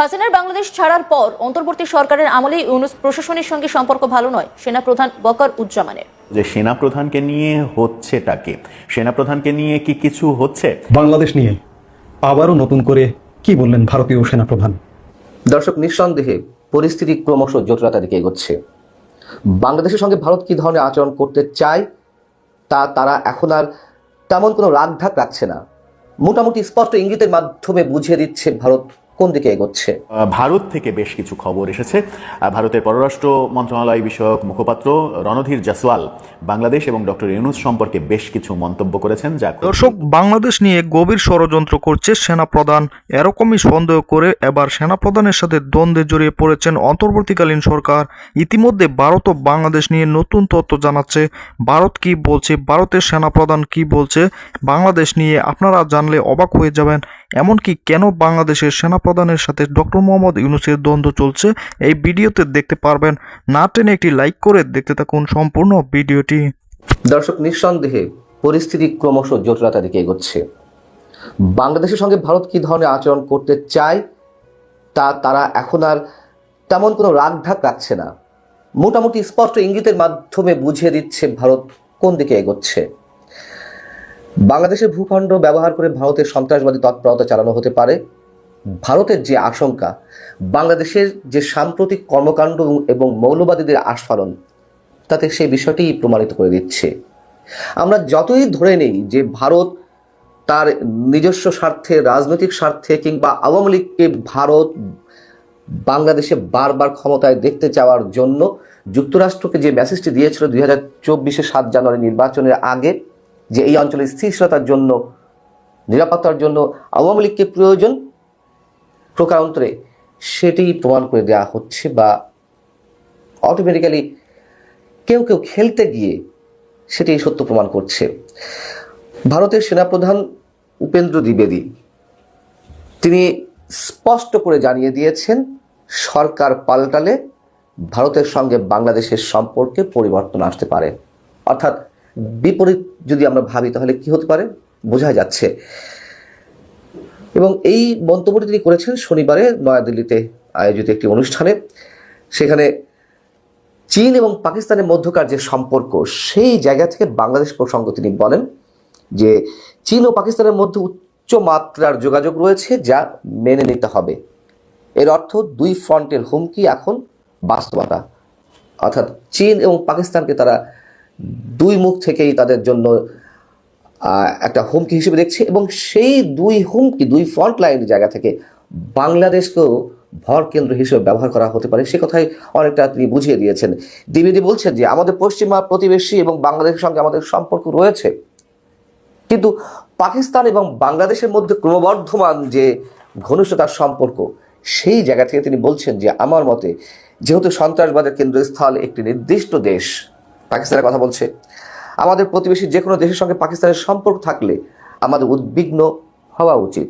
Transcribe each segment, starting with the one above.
হাসিনার বাংলাদেশ ছাড়ার পর অন্তর্বর্তী সরকারের আমলেই ইউনুস প্রশাসনের সঙ্গে সম্পর্ক ভালো নয়। সেনাপ্রধান বকর উজ্জামানের। যে সেনাপ্রধানকে নিয়ে হচ্ছেটা কি? সেনাপ্রধানকে নিয়ে কি কিছু হচ্ছে? বাংলাদেশ নিয়ে আবারও নতুন করে কি বললেন ভারতীয় সেনাপ্রধান? দর্শক নিঃসন্দেহে পরিস্থিতি ক্রমশ জটিলতার দিকে এগোচ্ছে। বাংলাদেশের সঙ্গে ভারত কি ধরনের আচরণ করতে চায় তা তারা এখন আর তেমন কোনো রাগঢাক রাখছে না। মোটামুটি স্পষ্ট ইঙ্গিতের মাধ্যমে বুঝিয়ে দিচ্ছে ভারত কোন দিকে এগোচ্ছে? ভারত থেকে বেশ কিছু খবর এসেছে। ভারতের পররাষ্ট্র মন্ত্রণালয় বিষয়ক মুখপাত্র রণধীর জাসওয়াল বাংলাদেশ এবং ডক্টর ইউনুস সম্পর্কে বেশ কিছু মন্তব্য করেছেন যা দর্শক বাংলাদেশ নিয়ে গভীর ষড়যন্ত্র করছে সেনাপ্রধান। এরকমই সন্দেহ করে এবার সেনাপ্রধানের সাথে দ্বন্দ্বে জড়িয়ে পড়েছেন অন্তর্বর্তীকালীন সরকার। ইতিমধ্যে ভারত ও বাংলাদেশ নিয়ে নতুন তথ্য জানাচ্ছে। ভারত কি বলছে? ভারতের সেনাপ্রধান কি বলছে? বাংলাদেশ নিয়ে আপনারা জানলে অবাক হয়ে যাবেন। এমনকি কেন বাংলাদেশের সেনাপ্রধানের সাথে ডক্টর মোহাম্মদ ইউনুসের দ্বন্দ্ব চলছে এই ভিডিওতে দেখতে পারবেন। না টেনে একটি লাইক করে দেখতে থাকুন সম্পূর্ণ ভিডিওটি। দর্শক, নিঃসন্দেহে পরিস্থিতি ক্রমশ জটিলতার দিকে এগোচ্ছে। বাংলাদেশের সঙ্গে ভারত কী ধরনের আচরণ করতে চায়, তা তারা এখন আর তেমন কোনো রাগঢাক রাখছে না। মোটামুটি স্পষ্ট ইঙ্গিতের মাধ্যমে বুঝিয়ে দিচ্ছে ভারত কোন দিকে এগোচ্ছে। বাংলাদেশের ভূখণ্ড ব্যবহার করে ভারতের সন্ত্রাসবাদী তৎপরতা চালানো হতে পারে। ভারতের যে আশঙ্কা, বাংলাদেশের যে সাম্প্রতিক কর্মকাণ্ড এবং মৌলবাদীদের আস্ফালন, তাতে সেই বিষয়টি প্রমাণিত করে দিচ্ছে। আমরা যতই ধরে নেই যে ভারত তার নিজস্ব স্বার্থে, রাজনৈতিক স্বার্থে কিংবা আওয়ামী লীগকে ভারত বাংলাদেশে বারবার ক্ষমতায় দেখতে চাওয়ার জন্য যুক্তরাষ্ট্রকে যে মেসেজটি দিয়েছিল দুই হাজার চব্বিশে সাত জানুয়ারি নির্বাচনের আগে যে এই অঞ্চলের স্থিতিশীলতার জন্য, নিরাপত্তার জন্য আওয়ামী লীগকে প্রয়োজন প্রকারান্তরে সেটি প্রমাণ করে দেওয়া হচ্ছে বা অটোমেটিক্যালি কেউ কেউ খেলতে গিয়ে সেটি সত্য প্রমাণ করছে। ভারতের সেনাপ্রধান উপেন্দ্র দ্বিবেদী, তিনি স্পষ্ট করে জানিয়ে দিয়েছেন, সরকার পাল্টালে ভারতের সঙ্গে বাংলাদেশের সম্পর্কে পরিবর্তন আসতে পারে। অর্থাৎ বিপরীত যদি আমরা ভাবি, তাহলে কি হতে পারে? বোঝা যাচ্ছে। এবং এই মন্তব্যটি তিনি করেছেন শনিবারে নয়াদিল্লিতে আয়োজিত একটি অনুষ্ঠানে। সেখানে চীন এবং পাকিস্তানের মধ্যকার যে সম্পর্ক, সেই জায়গা থেকে বাংলাদেশ প্রসঙ্গ তিনি বলেন যে, চীন ও পাকিস্তানের মধ্যে উচ্চ মাত্রার যোগাযোগ রয়েছে যা মেনে নিতে হবে। এর অর্থ দুই ফ্রন্টের হুমকি এখন বাস্তবতা। অর্থাৎ চীন এবং পাকিস্তানকে তারা দুই মুখ থেকেই তাদের জন্য একটা হুমকি হিসেবে দেখছে এবং সেই দুই হুমকি, দুই ফ্রন্ট লাইনের জায়গা থেকে বাংলাদেশকেও ভর কেন্দ্র হিসেবে ব্যবহার করা হতে পারে। সে কথাই অনেকটা তিনি বুঝিয়ে দিয়েছেন। দ্বিবেদী বলছেন যে, আমাদের পশ্চিমা প্রতিবেশী এবং বাংলাদেশের সঙ্গে আমাদের সম্পর্ক রয়েছে। কিন্তু পাকিস্তান এবং বাংলাদেশের মধ্যে ক্রমবর্ধমান যে ঘনিষ্ঠতার সম্পর্ক, সেই জায়গা থেকে তিনি বলছেন যে, আমার মতে যেহেতু সন্ত্রাসবাদের কেন্দ্রস্থল একটি নির্দিষ্ট দেশ পাকিস্তানের কথা বলছে। আমাদের প্রতিবেশী যে কোনো দেশের সঙ্গে পাকিস্তানের সম্পর্ক থাকলে আমাদের উদ্বিগ্ন হওয়া উচিত।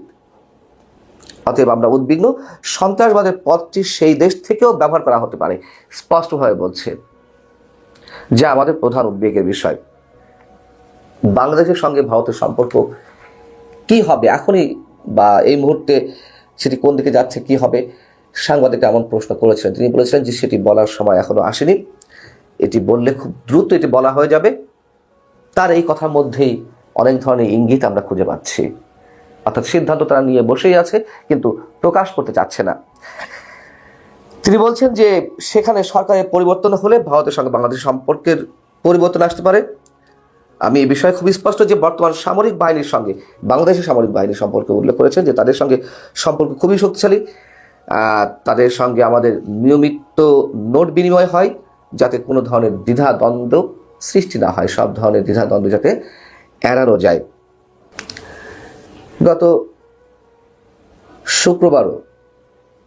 অতএব আমরা উদ্বিগ্ন। সন্ত্রাসবাদের পথটি সেই দেশ থেকেও ব্যবহার করা হতে পারে, স্পষ্টভাবে বলছে। যা আমাদের প্রধান উদ্বেগের বিষয়। বাংলাদেশের সঙ্গে ভারতের সম্পর্ক কি হবে এখনই বা এই মুহূর্তে সেটি কোন দিকে যাচ্ছে, কি হবে সাংবাদিক এমন প্রশ্ন করেছিলেন। তিনি বলেছিলেন যে সেটি বলার সময় এখনও আসেনি। এটি বললে খুব দ্রুত এটি বলা হয়ে যাবে। তার এই কথার মধ্যেই অনেক ধরনের ইঙ্গিত আমরা খুঁজে পাচ্ছি। অর্থাৎ সিদ্ধান্ত তারা নিয়ে বসেই আছে, কিন্তু প্রকাশ করতে চাচ্ছে না। তিনি বলছেন যে, সেখানে সরকারের পরিবর্তন হলে ভারতের সঙ্গে বাংলাদেশ সম্পর্কের পরিবর্তন আসতে পারে। আমি এই বিষয়ে খুব স্পষ্ট যে, বর্তমান সামরিক বাহিনীর সঙ্গে, বাংলাদেশের সামরিক বাহিনীর সম্পর্কে উল্লেখ করেছেন যে, তাদের সঙ্গে সম্পর্ক খুবই শক্তিশালী। তাদের সঙ্গে আমাদের নিয়মিত নোট বিনিময় হয়। যাতে কোনো ধরনের দ্বিধা দ্বন্দ্ব সৃষ্টি না হয়, সব ধরনের দ্বিধা দ্বন্দ্ব যাতে এড়ানো যায়। গত শুক্রবারও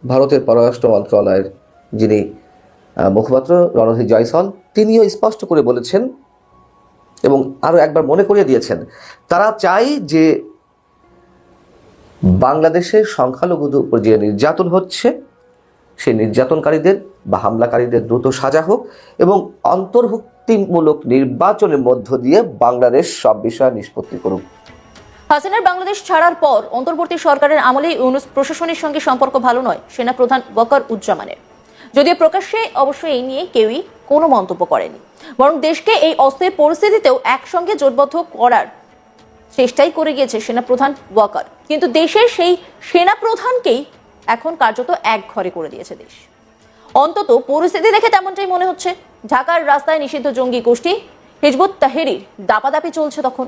ভারতের পররাষ্ট্র মন্ত্রণালয়ের যিনি মুখপাত্র রণধীর জয়সল তিনিও স্পষ্ট করে বলেছেন এবং আরও একবার মনে করিয়ে দিয়েছেন, তারা চায় যে বাংলাদেশের সংখ্যালঘুদের উপর যে নির্যাতন হচ্ছে সেই নির্যাতনকারীদের বা হামলাকারীদের দ্রুত সাজা হোক এবং অন্তর্ভুক্তিমূলক নির্বাচনের মধ্য দিয়ে বাংলাদেশ সব বিষয় নিষ্পত্তি করুক। হাসিনার বাংলাদেশ ছাড়ার পর অন্তর্বর্তী সরকারের আমলে ইউনুস প্রশাসনের সঙ্গে সম্পর্ক ভালো নয়, সেনাপ্রধান বকর উজ্জামানের। যদিও প্রকাশ্যে অবশ্য এই নিয়ে কেউই কোনো মন্তব্য করেনি। বরং দেশকে এই অস্থির পরিস্থিতিতেও একসঙ্গে জোটবদ্ধ করার চেষ্টাই করে গিয়েছে সেনাপ্রধান ওয়াকার কিন্তু দেশের সেই সেনাপ্রধানকেই এখন কার্যত এক ঘরে করে দিয়েছে দেশ। অন্তত পরিস্থিতি দেখে তেমনটাই মনে হচ্ছে। ঢাকার রাস্তায় নিষিদ্ধ জঙ্গি গোষ্ঠী, হিজবুত তাহেরির দাপাদাপি চলছে তখন।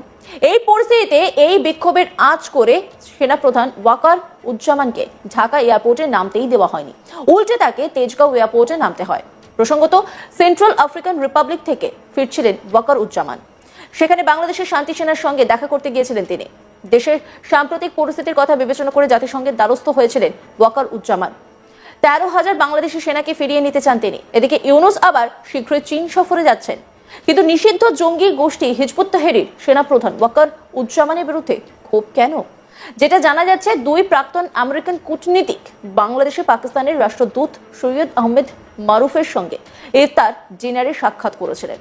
এই পরিস্থিতিতে এই বিক্ষোভের আঁচ করে সেনাপ্রধান ওয়াকার উজ্জামানকে ঢাকা এয়ারপোর্টে নামতেই দেওয়া হয়নি। উল্টে তাকে তেজগাঁও এয়ারপোর্টে নামতে হয়। প্রসঙ্গত, সেন্ট্রাল আফ্রিকান রিপাবলিক থেকে ফিরছিলেন ওয়াকার উজ্জামান। সেখানে বাংলাদেশের শান্তি সেনার সঙ্গে দেখা করতে গিয়েছিলেন তিনি। দেশের সাম্প্রতিক পরিস্থিতির কথা বিবেচনা করে জাতিসংঘের দ্বারস্থ হয়েছিলেন ওয়াকার উজ্জামান। তেরো হাজার বাংলাদেশি সেনাকে ফিরিয়ে নিতে চান তিনি। এদিকে ইউনুস আবার শীঘ্রই চীন সফরে যাচ্ছেন। কিন্তু নিষিদ্ধ জঙ্গি গোষ্ঠী হিজবুত তাহেরির সেনাপ্রধান ওয়াকার উজ্জামানের বিরুদ্ধে ক্ষোভ কেন? যেটা জানা যাচ্ছে, দুই প্রাক্তন আমেরিকান কূটনীতিক বাংলাদেশে পাকিস্তানের রাষ্ট্রদূত সৈয়দ আহমেদ মারুফের সঙ্গে ইফতার ডিনারে সাক্ষাৎ করেছিলেন।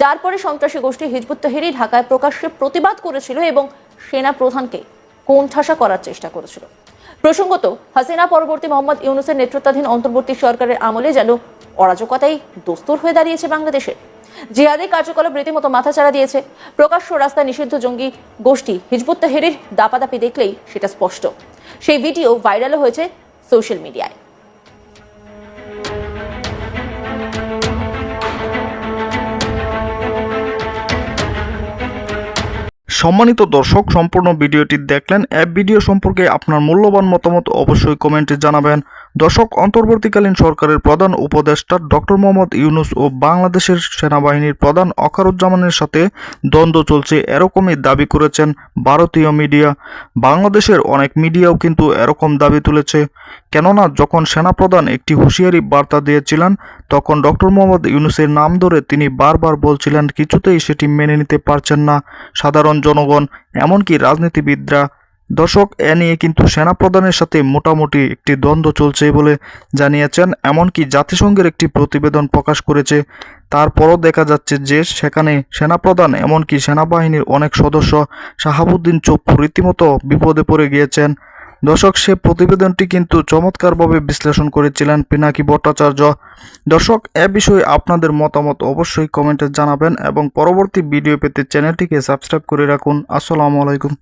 যার পরে সন্ত্রাসী গোষ্ঠী হিজবুত তাহেরি ঢাকায় প্রকাশ্যে প্রতিবাদ করেছিল এবং সেনা প্রধানকে কোণঠাসা করার চেষ্টা করেছিল। প্রসঙ্গত, হাসিনা পরবর্তী মোহাম্মদ ইউনুসের নেতৃত্বাধীন অন্তর্বর্তী সরকারের আমলে যেন অরাজকতাই দস্তুর হয়ে দাঁড়িয়েছে বাংলাদেশে। জিহাদি কার্যকলাপ রীতিমতো মাথাচাড়া দিয়েছে। প্রকাশ্য রাস্তায় নিষিদ্ধ জঙ্গি গোষ্ঠী হিজবুত তাহেরির দাপাদাপি দেখলেই সেটা স্পষ্ট। সেই ভিডিও ভাইরালও হয়েছে সোশ্যাল মিডিয়ায়। সম্মানিত দর্শক, সম্পূর্ণ ভিডিওটি দেখলেন। অ্যাপ ভিডিও সম্পর্কে আপনার মূল্যবান মতামত অবশ্যই কমেন্টে জানাবেন। দর্শক, অন্তর্বর্তীকালীন সরকারের প্রধান উপদেষ্টা ডক্টর মোহাম্মদ ইউনুস ও বাংলাদেশের সেনাবাহিনীর প্রধান অকারুজ্জামানের সাথে দ্বন্দ্ব চলছে এরকমই দাবি করেছেন ভারতীয় মিডিয়া। বাংলাদেশের অনেক মিডিয়াও কিন্তু এরকম দাবি তুলেছে। কেননা, যখন সেনাপ্রধান একটি হুঁশিয়ারি বার্তা দিয়েছিলেন, তখন ডক্টর মোহাম্মদ ইউনুসের নাম ধরে তিনি বারবার বলছিলেন, কিছুতেই সেটি মেনে নিতে পারছেন না। সাধারণ জনগণ, এমনকি রাজনীতিবিদরা। দর্শক, এ নিয়ে কিন্তু সেনাপ্রধানের সাথে মোটামুটি একটি দ্বন্দ্ব চলছে বলে জানিয়েছেন, এমনকি জাতিসংঘের একটি প্রতিবেদন প্রকাশ করেছে। তারপরও দেখা যাচ্ছে যে সেখানে সেনাপ্রধান, এমনকি সেনাবাহিনীর অনেক সদস্য শাহাবুদ্দিন চোপ্পু রীতিমতো বিপদে পড়ে গিয়েছেন। দর্শক, সে প্রতিবেদনটি কিন্তু চমৎকারভাবে বিশ্লেষণ করেছিলেন পিনাকি ভট্টাচার্য। দর্শক, এ বিষয়ে আপনাদের মতামত অবশ্যই কমেন্টে জানাবেন এবং পরবর্তী ভিডিও পেতে চ্যানেলটিকে সাবস্ক্রাইব করে রাখুন। আসসালামু আলাইকুম।